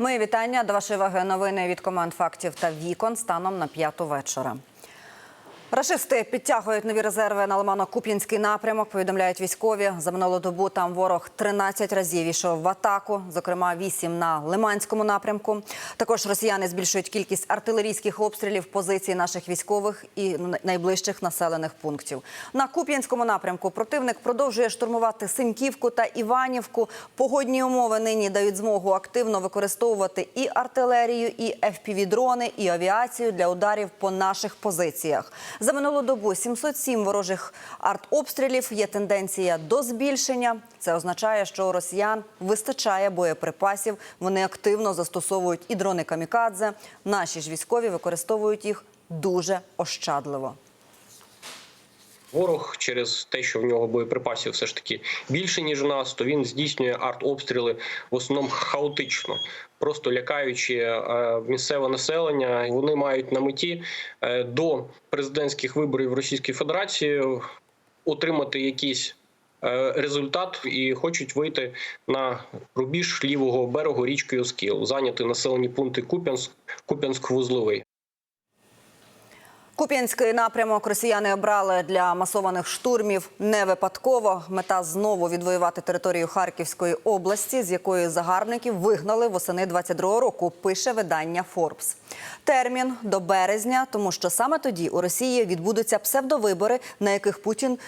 Мої вітання до вашої ваги новини від команд фактів та вікон станом на п'яту вечора. Рашисти підтягують нові резерви на Лимано-Куп'янський напрямок. Повідомляють військові. За минулу добу там ворог 13 разів йшов в атаку, зокрема 8 на Лиманському напрямку. Також росіяни збільшують кількість артилерійських обстрілів позицій наших військових і найближчих населених пунктів. На Куп'янському напрямку противник продовжує штурмувати Синьківку та Іванівку. Погодні умови нині дають змогу активно використовувати і артилерію, і FPV-дрони, і авіацію для ударів по наших позиціях. За минулу добу 707 ворожих артобстрілів. Є тенденція до збільшення. Це означає, що росіян вистачає боєприпасів. Вони активно застосовують і дрони камікадзе. Наші ж військові використовують їх дуже ощадливо. Ворог через те, що в нього боєприпасів все ж таки більше ніж у нас, то він здійснює артобстріли в основному хаотично, просто лякаючи е, місцеве населення. Вони мають на меті е, до президентських виборів Російської Федерації отримати якийсь е, результат і хочуть вийти на рубіж лівого берегу річки Оскіл, зайняти населені пункти Куп'янськ, Куп'янськ-Вузловий. Куп'янський напрямок росіяни обрали для масованих штурмів не випадково. Мета знову відвоювати територію Харківської області, з якої загарбників вигнали восени 22-го року. Пише видання Форбс. Термін до березня, тому що саме тоді у Росії відбудуться псевдовибори, на яких Путін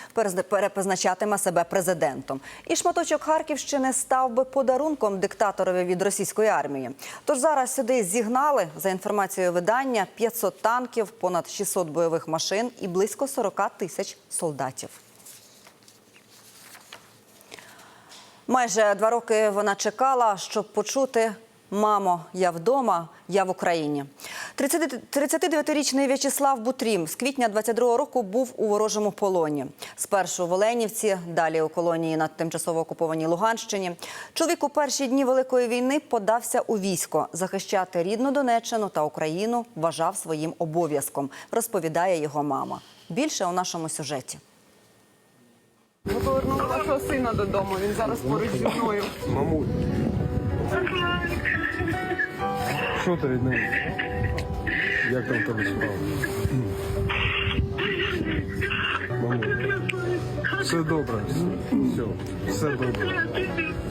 перепозначатиме себе президентом. І шматочок Харківщини став би подарунком диктаторові від російської армії. Тож зараз сюди зігнали за інформацією видання 500 танків, понад 600 бойових машин і близько 40 тисяч солдатів. Майже два роки вона чекала, щоб почути Мамо, я вдома, я в Україні. 30 39-річний В'ячеслав Бутрім з квітня 22-го року був у ворожому полоні. Спершу в Оленівці, далі у колонії на тимчасово окупованій Луганщині. Чоловік у перші дні Великої війни подався у військо. Захищати рідну Донеччину та Україну вважав своїм обов'язком, розповідає його мама. Більше у нашому сюжеті. Ми повернули вашого сина додому. Він зараз поруч зі мною. Мамуль. Що ти від неї? Як там тебе справа? Все добре. Все, все добре.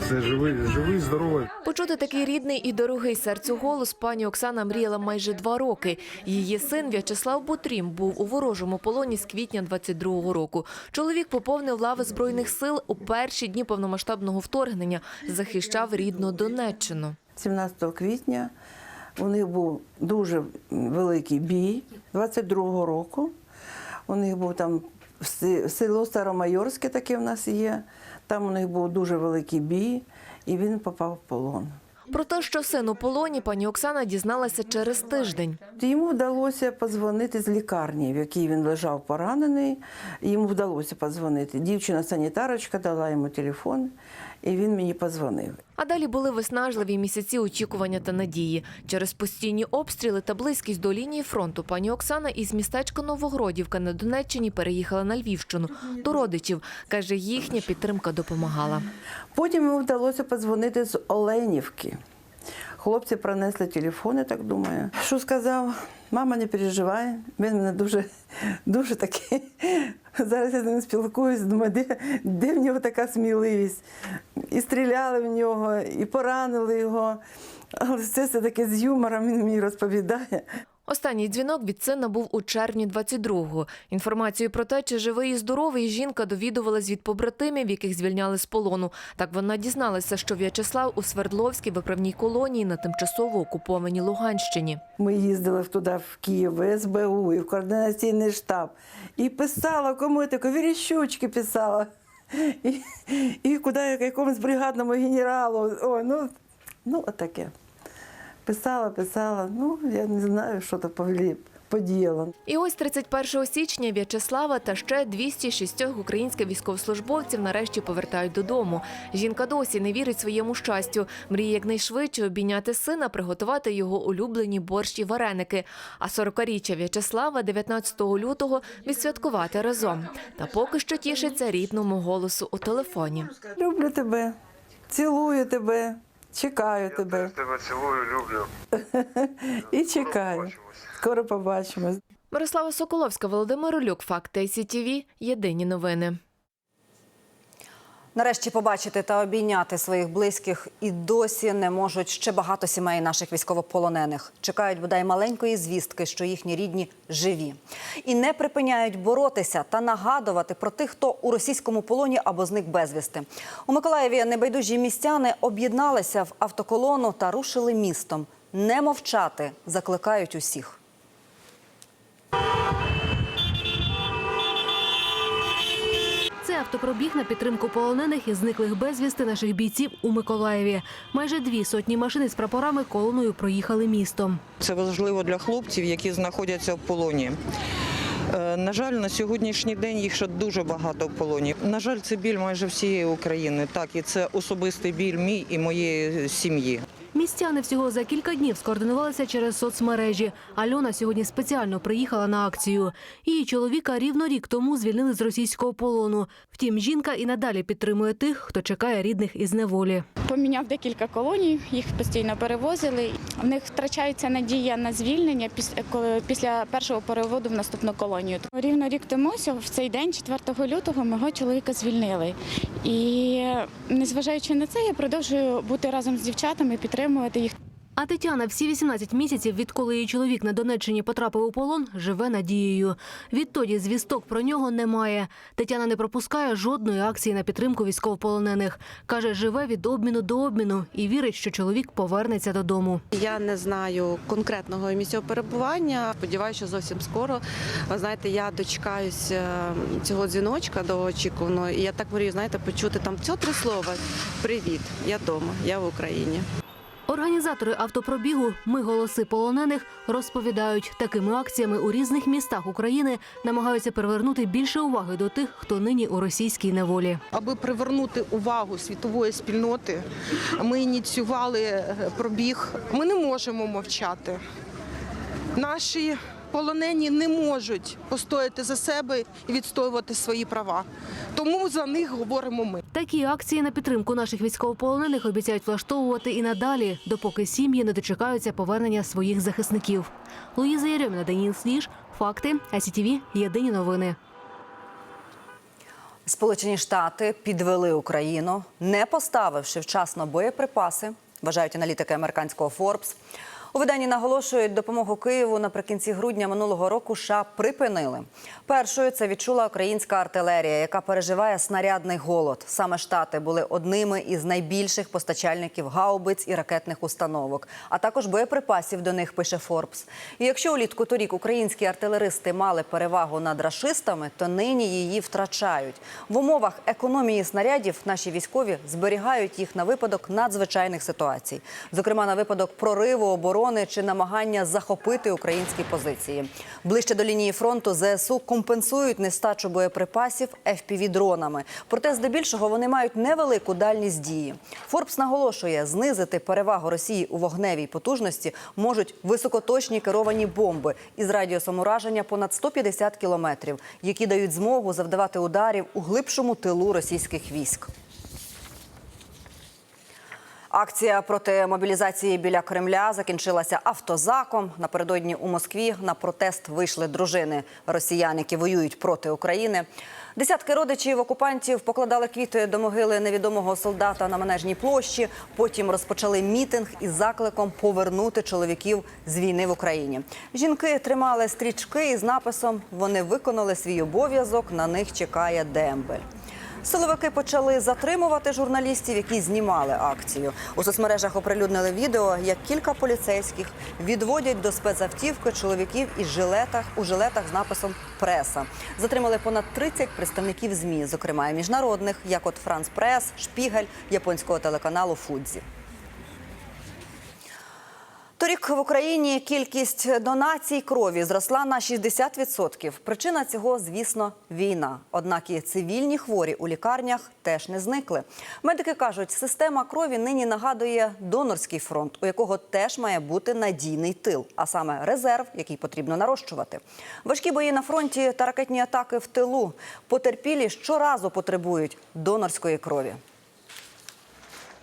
Все живий, живий, здоровий. Почути такий рідний і дорогий серцю голос пані Оксана мріяла майже два роки. Її син В'ячеслав Бутрім був у ворожому полоні з квітня 22-го року. Чоловік поповнив лави збройних сил у перші дні повномасштабного вторгнення, захищав рідну Донеччину. 17 квітня у них був дуже великий бій 22-го року. У них був там село Старомайорське, таке в нас є. Там у них був дуже великий бій, і він попав в полон. Про те, що син у полоні, пані Оксана дізналася через тиждень. Йому вдалося подзвонити з лікарні, в якій він лежав поранений. Йому вдалося подзвонити. Дівчина-санітарочка дала йому телефон, і він мені подзвонив. А далі були виснажливі місяці очікування та надії. Через постійні обстріли та близькість до лінії фронту пані Оксана із містечка Новогродівка на Донеччині переїхала на Львівщину до родичів. Каже, їхня підтримка допомагала. Потім йому вдалося подзвонити з Оленівки. Хлопці принесли телефон, я так думаю. Що сказав? Мама, не переживай. Він мене дуже, дуже такий. Зараз я з ним спілкуюсь, думаю, де, де в нього така сміливість. І стріляли в нього, і поранили його. Але все це таке з юмором він мені розповідає. Останній дзвінок від сина був у червні 22-го. Інформацію про те, чи живий і здоровий, жінка довідувалась від побратимів, яких звільняли з полону. Так вона дізналася, що В'ячеслав у Свердловській виправній колонії на тимчасово окупованій Луганщині. Ми їздили туди в Київ, в СБУ, і в координаційний штаб. І писала кому я таке, віріщучки писала. І, і куди якомусь бригадному генералу. Ой, ну, ну отаке. Писала, писала. Ну, я не знаю, що то повелі- подіяло. І ось 31 січня В'ячеслава та ще 206 українських військовослужбовців нарешті повертають додому. Жінка досі не вірить своєму щастю. Мріє якнайшвидше обійняти сина, приготувати його улюблені борщ і вареники. А 40-річчя В'ячеслава 19 лютого відсвяткувати разом. Та поки що тішиться рідному голосу у телефоні. Люблю тебе, цілую тебе, Чекаю тебе. тебе цілую, люблю. І чекаю. Скоро побачимось. Мирослава Соколовська, Володимир Улюк, Факти СІТІВІ. Єдині новини. Нарешті побачити та обійняти своїх близьких і досі не можуть ще багато сімей наших військовополонених. Чекають бодай маленької звістки, що їхні рідні живі, і не припиняють боротися та нагадувати про тих, хто у російському полоні або зник безвісти. У Миколаєві небайдужі містяни об'єдналися в автоколону та рушили містом. Не мовчати закликають усіх. Автопробіг на підтримку полонених і зниклих безвісти наших бійців у Миколаєві. Майже дві сотні машин з прапорами колоною проїхали містом. Це важливо для хлопців, які знаходяться в полоні. Е, На жаль, на сьогоднішній день їх ще дуже багато в полоні. На жаль, це біль майже всієї України. Так, і це особистий біль мій і моєї сім'ї. Містяни всього за кілька днів скоординувалися через соцмережі. Альона сьогодні спеціально приїхала на акцію. Її чоловіка рівно рік тому звільнили з російського полону. Втім, жінка і надалі підтримує тих, хто чекає рідних із неволі. Поміняв декілька колоній, їх постійно перевозили. В них втрачається надія на звільнення після першого переводу в наступну колонію. Рівно рік тому, в цей день, 4 лютого, мого чоловіка звільнили. І незважаючи на це, я продовжую бути разом з дівчатами, підтримувати їх. А Тетяна всі 18 місяців, відколи її чоловік на Донеччині потрапив у полон, живе надією. Відтоді звісток про нього немає. Тетяна не пропускає жодної акції на підтримку військовополонених. Каже, живе від обміну до обміну і вірить, що чоловік повернеться додому. Я не знаю конкретного місця перебування. Сподіваюся, що зовсім скоро. Ви знаєте, я дочекаюсь е, цього дзвіночка довгоочікуваного, і я так мрію, знаєте, почути там цього три слова. Привіт, я вдома, я в Україні. Організатори автопробігу Ми голоси полонених розповідають, такими акціями у різних містах України намагаються привернути більше уваги до тих, хто нині у російській неволі. Аби привернути увагу світової спільноти, ми ініціювали е, пробіг. Ми не можемо мовчати. Наші полонені не можуть постояти за себе і відстоювати свої права. Тому за них говоримо ми. Такі акції на підтримку наших військовополонених обіцяють влаштовувати і надалі, допоки сім'ї не дочекаються повернення своїх захисників. Луїза Єрьоміна, Даніл Сліж, Факти, АСІТІВІ, Єдині новини. Сполучені Штати підвели Україну, не поставивши вчасно боєприпаси, вважають аналітики американського Forbes. У виданні наголошують, допомогу Києву наприкінці грудня минулого року США припинили. Першою це відчула українська артилерія, яка переживає снарядний голод. Саме штати були одними із найбільших постачальників гаубиць і ракетних установок, а також боєприпасів до них пише Forbes. І якщо улітку торік українські артилеристи мали перевагу над рашистами, то нині її втрачають. В умовах економії снарядів наші військові зберігають їх на випадок надзвичайних ситуацій, зокрема на випадок прориву оборони чи намагання захопити українські позиції. Ближче до лінії фронту ЗСУ компенсують нестачу боєприпасів FPV-дронами. Проте, здебільшого, вони мають невелику дальність дії. Форбс наголошує, знизити перевагу Росії у вогневій потужності можуть високоточні керовані бомби із радіусом ураження понад 150 кілометрів, які дають змогу завдавати ударів у глибшому тилу російських військ. Акція проти мобілізації біля Кремля закінчилася автозаком. Напередодні у Москві на протест вийшли дружини росіян, які воюють проти України. Десятки родичів окупантів покладали квіти до могили невідомого солдата на манежній площі. Потім розпочали мітинг із закликом повернути чоловіків з війни в Україні. Жінки тримали стрічки із написом Вони виконали свій обов'язок. На них чекає дембель. Силовики почали затримувати журналістів, які знімали акцію. У соцмережах оприлюднили відео, як кілька поліцейських відводять до спецавтівки чоловіків із жилетах у жилетах з написом Преса. Затримали понад 30 представників змі, зокрема і міжнародних, як от Франс Прес, Шпігель, японського телеканалу Фудзі. Торік в Україні кількість донацій крові зросла на 60%. Причина цього, звісно, війна. Однак і цивільні хворі у лікарнях теж не зникли. Медики кажуть, система крові нині нагадує донорський фронт, у якого теж має бути надійний тил, а саме резерв, який потрібно нарощувати. Важкі бої на фронті та ракетні атаки в тилу. Потерпілі щоразу потребують донорської крові.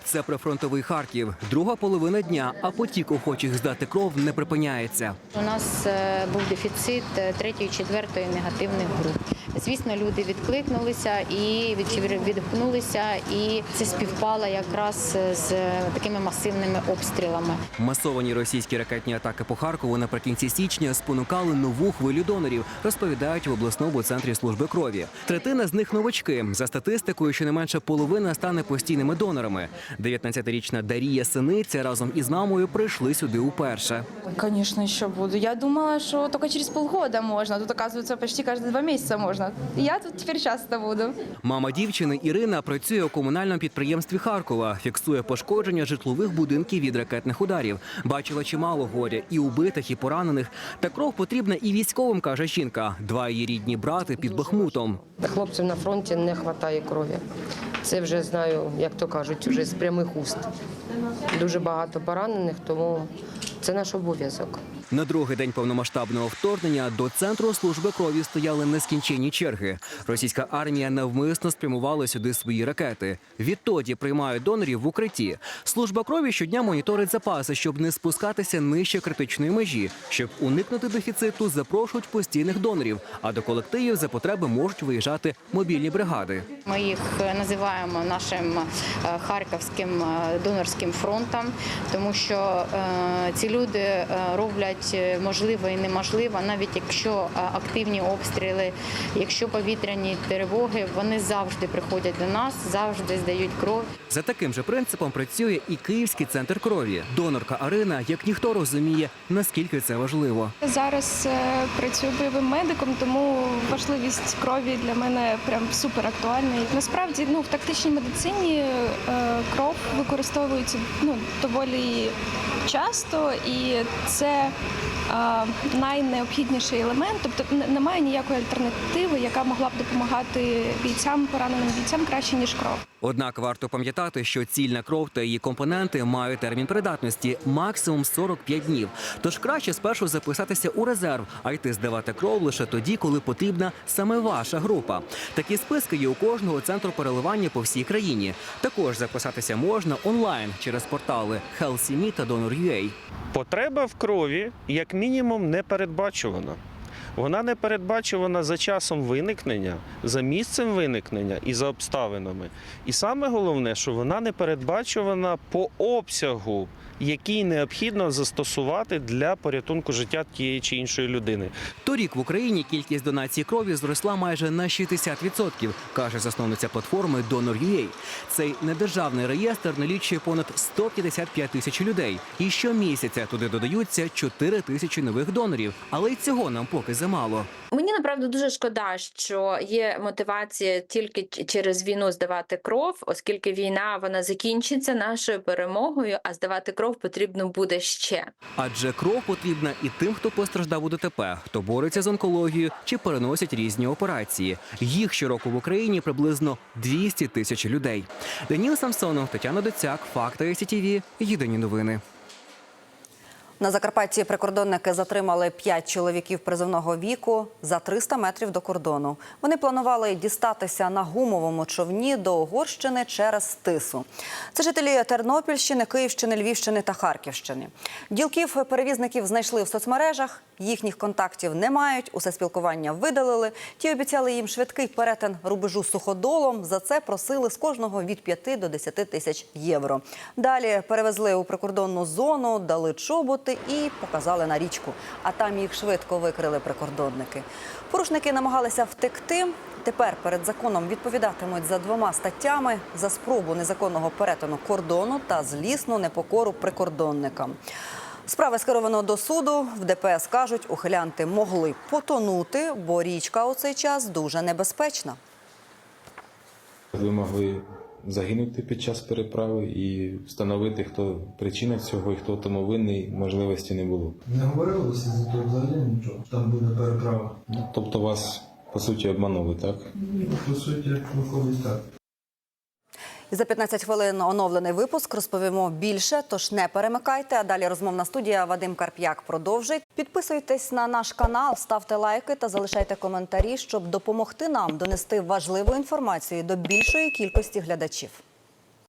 Це прифронтовий Харків. Друга половина дня, а потік охочих здати кров не припиняється. У нас е, був дефіцит е, третьої, четвертої негативних груп. Звісно, люди відкликнулися і від- відгукнулися, і це співпало якраз з такими масивними обстрілами. Масовані російські ракетні атаки по Харкову наприкінці січня спонукали нову хвилю донорів, розповідають в обласному центрі служби крові. Третина з них новачки. За статистикою, щонайменше половина стане постійними донорами. 19-річна Дарія Синиця разом із мамою прийшли сюди уперше. Конечно, еще буду. Я думала, что только через полгода можно. Тут, оказывается, почти каждые два месяца И я тут теперь часто буду. Мама дівчини Ірина працює у комунальному підприємстві Харкова, фіксує пошкодження житлових будинків від ракетних ударів. Бачила чимало горя і убитих, і поранених. Та кров потрібна і військовим, каже жінка. Два її рідні брати під Бахмутом. Хлопців на фронті не вистачає крові. Це вже знаю, як то кажуть, вже з прямих уст. Дуже багато поранених, тому це наш обов'язок. На другий день повномасштабного вторгнення до центру служби крові стояли нескінченні черги. Російська армія навмисно спрямувала сюди свої ракети. Відтоді приймають донорів в укритті. Служба крові щодня моніторить запаси, щоб не спускатися нижче критичної межі. Щоб уникнути дефіциту, запрошують постійних донорів. А до колективів за потреби можуть виїжджати мобільні бригади. Ми їх називаємо нашим е, харківським е, донорським фронтом, тому що е, ці люди роблять е, можливе і неможливе, навіть якщо активні обстріли, якщо повітряні тривоги, вони завжди приходять до нас, завжди здають кров. За таким же принципом працює і Київський центр крові. Донорка Арина, як ніхто розуміє, наскільки це важливо. Зараз е, працюю бойовим медиком, тому важливість крові для мене прям супер актуальна. Насправді, ну в тактичній медицині е, кров використовується ну доволі часто, і це найнеобхідніший елемент. Тобто немає ніякої альтернативи, яка могла б допомагати бійцям, пораненим бійцям краще ніж кров. Однак варто пам'ятати, що цільна кров та її компоненти мають термін придатності максимум 45 днів. Тож краще спершу записатися у резерв, а йти здавати кров лише тоді, коли потрібна саме ваша група. Такі списки є у кожного центру переливання по всій країні. Також записатися можна онлайн через портали HealthyMe та Donor.ua. Потреба в крові, як мінімум, не передбачувана. Вона не передбачувана за часом виникнення, за місцем виникнення і за обставинами. І саме головне, що вона не передбачувана по обсягу, який необхідно застосувати для порятунку життя тієї чи іншої людини. Торік в Україні кількість донацій крові зросла майже на 60%, каже засновниця платформи Donor.ua. Цей недержавний реєстр налічує понад 155 тисяч людей. І щомісяця туди додаються 4 тисячі нових донорів. Але й цього нам поки замало. Мені направду дуже шкода, що є мотивація тільки через війну здавати кров, оскільки війна вона закінчиться нашою перемогою, а здавати кров потрібно буде ще. Адже кров потрібна і тим, хто постраждав у ДТП, хто бореться з онкологією чи переносять різні операції. Їх щороку в Україні приблизно 200 тисяч людей. Даніл Самсонов, Тетяна Доцяк, Факти СІТІВІ. Єдині новини. На Закарпатті прикордонники затримали п'ять чоловіків призовного віку за 300 метрів до кордону. Вони планували дістатися на гумовому човні до Угорщини через Тису. Це жителі Тернопільщини, Київщини, Львівщини та Харківщини. Ділків перевізників знайшли в соцмережах. Їхніх контактів не мають. Усе спілкування видалили. Ті обіцяли їм швидкий перетин рубежу суходолом. За це просили з кожного від 5 до 10 тисяч євро. Далі перевезли у прикордонну зону, дали чоботи і показали на річку. А там їх швидко викрили прикордонники. Порушники намагалися втекти. Тепер перед законом відповідатимуть за двома статтями за спробу незаконного перетину кордону та злісну непокору прикордонникам. Справи скеровано до суду. В ДПС кажуть, ухилянти могли потонути, бо річка у цей час дуже небезпечна. Ви могли загинути під час переправи і встановити, хто причина цього і хто тому винний, можливості не було. Не говорилося за то взагалі нічого. Там буде переправа. Тобто вас по суті обманули, так? Ну, по суті, виходить так. І за 15 хвилин оновлений випуск розповімо більше. Тож не перемикайте. А далі розмовна студія Вадим Карп'як продовжить. Підписуйтесь на наш канал, ставте лайки та залишайте коментарі, щоб допомогти нам донести важливу інформацію до більшої кількості глядачів.